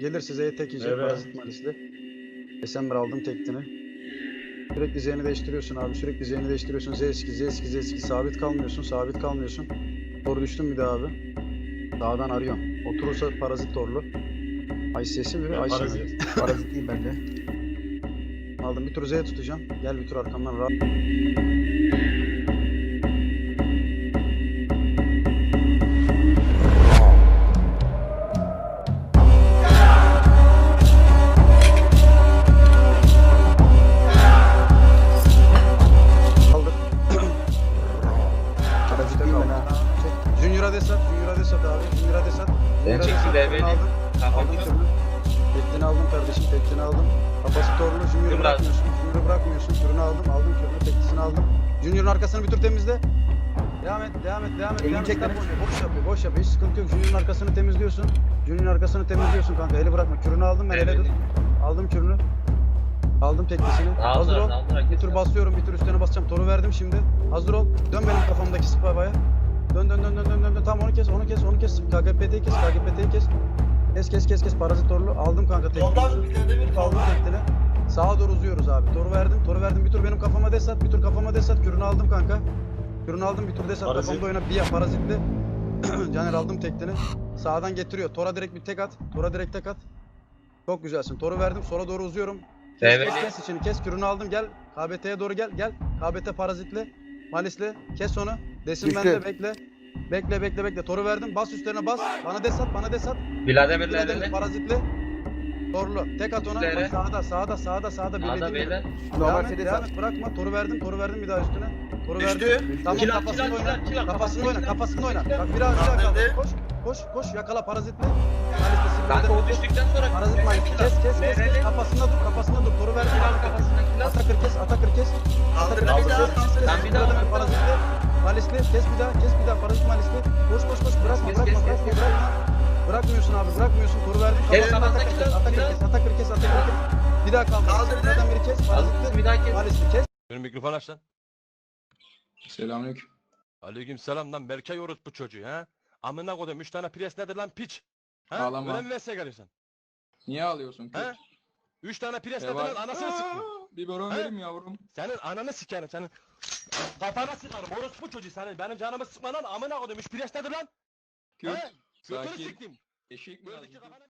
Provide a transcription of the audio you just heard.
Gelir size tek yiyecek Evet. parazit malisli. Esember aldım tektini. Sürekli zeyni değiştiriyorsun abi. Sürekli zeyni değiştiriyorsun. Z eski, Z eski, Z eski. Sabit kalmıyorsun. Sabit kalmıyorsun. Doğru düştün bir daha abi. Dağdan arıyorum. Oturursa parazit torlu. Sesi ve ay Parazit. Parazit değil bende. Aldım bir tur Z'ye tutacağım. Gel bir tur arkamdan rahat. Değil ben ha. Çek. Junior Adesat, Junior Adesat abi. Junior Adesat. Junior çekti develi. Aldım. Türlü. Teklini aldım kardeşim, teklini aldım. Junior'ı Kürünü bırakmıyorsun. Junior'ı bırakmıyorsun. Kürünü aldım, aldım kürünü, teklisini aldım. Junior'ın arkasını bir tur temizle. Devam et, devam et, devam et. Elini devam et. lan. oynuyor, Boş yapıyor, boş yapıyor. Hiç sıkıntı yok. Junior'ın arkasını temizliyorsun. Junior'ın arkasını temizliyorsun kanka. Eli bırakma. Kürünü aldım ben, ele tut. Aldım kürünü. Aldım teklisini. Hazır ol. aldılar. Bir tur basıyorum, bir tur üstüne basacağım. Toru verdim şimdi. Hazır ol. Dön benim kafamdaki spavaya. Dön dön dön dön dön dön. dön. Tamam onu kes, onu kes, onu kes. KGPT'yi kes, KGPT'yi kes. Kes kes kes kes parazit torlu. Aldım kanka tekini. Soldan bir tane bir Aldım tektini. Sağa doğru uzuyoruz abi. Toru verdim, toru verdim. Bir tur benim kafama desat, bir tur kafama desat. Kürünü aldım kanka. Kürünü aldım, bir tur desat. Parazit. Kafamda oyna. Bir ya parazitli. Caner aldım tektini. Sağdan getiriyor. Tora direkt bir tek at. Tora direkt tek at. Çok güzelsin. Toru verdim. Sola doğru uzuyorum. Kes, Evet. kes, kes içini kes kürünü aldım gel. KBT'ye doğru gel gel. KBT parazitli Malisli kes onu. Desin Düştü. bende bekle. Bekle bekle bekle. Toru verdim bas üstlerine bas. Bana desat bana desat Vladimir'le Demir elini. parazitli Torlu tek at ona Üstlere. sağda sağda sağda sağda Sağda birlediğin yere. beyler. Normal Devam et, seri devam et bırakma toru verdim toru verdim bir daha üstüne Toru Düştü. verdim Tamam kafasında kill at, oyna kill at. Kafasında oyna Kafasında kafasında oyna. Bak biraz daha kaldı Nerede? koş koş koş yakala parazitli Malisli Kanka o düştükten sonra Parazit Malisli kes kes kes kes kafasında dur kafasında dur toru verdim Kafasında kill at. Atakır kes, Atakır kes. Kaldır Atakır bir daha kaldır. kes. Ben bir daha bak. parazitli. Malisli, kes bir daha, kes bir daha. Parazit malisli. Bırakmıyorsun abi, bırakmıyorsun. Toru verdim. Kes, Kafasına kafasına Atakır kill kes, at, Atakır kill at. kes, Atakır kes, Atakır kes. Bir daha kaldır. Kaldır de. Buradan biri kes, parazitli. bir daha kes. Kes. Benim mikrofon aç lan. Selamünaleyküm. Aleyküm selam lan Berkay bu çocuğu ha. Amına koydum 3 tane pres nedir lan piç? Ha? Ağlama. Öyle mi vesile geliyorsun? Niye ağlıyorsun ki? He? 3 tane pres Ne nedir lan anasını sıkma. Aa, Biberon verim yavrum. Senin ananı sikerim senin. Kafana sıkarım orospu çocuğu senin. Benim canımı sıkma lan amına koydum 3 pres nedir lan? Kürt. He? Götünü siktim. Eşek mi Gördük ki yazdın? kafana...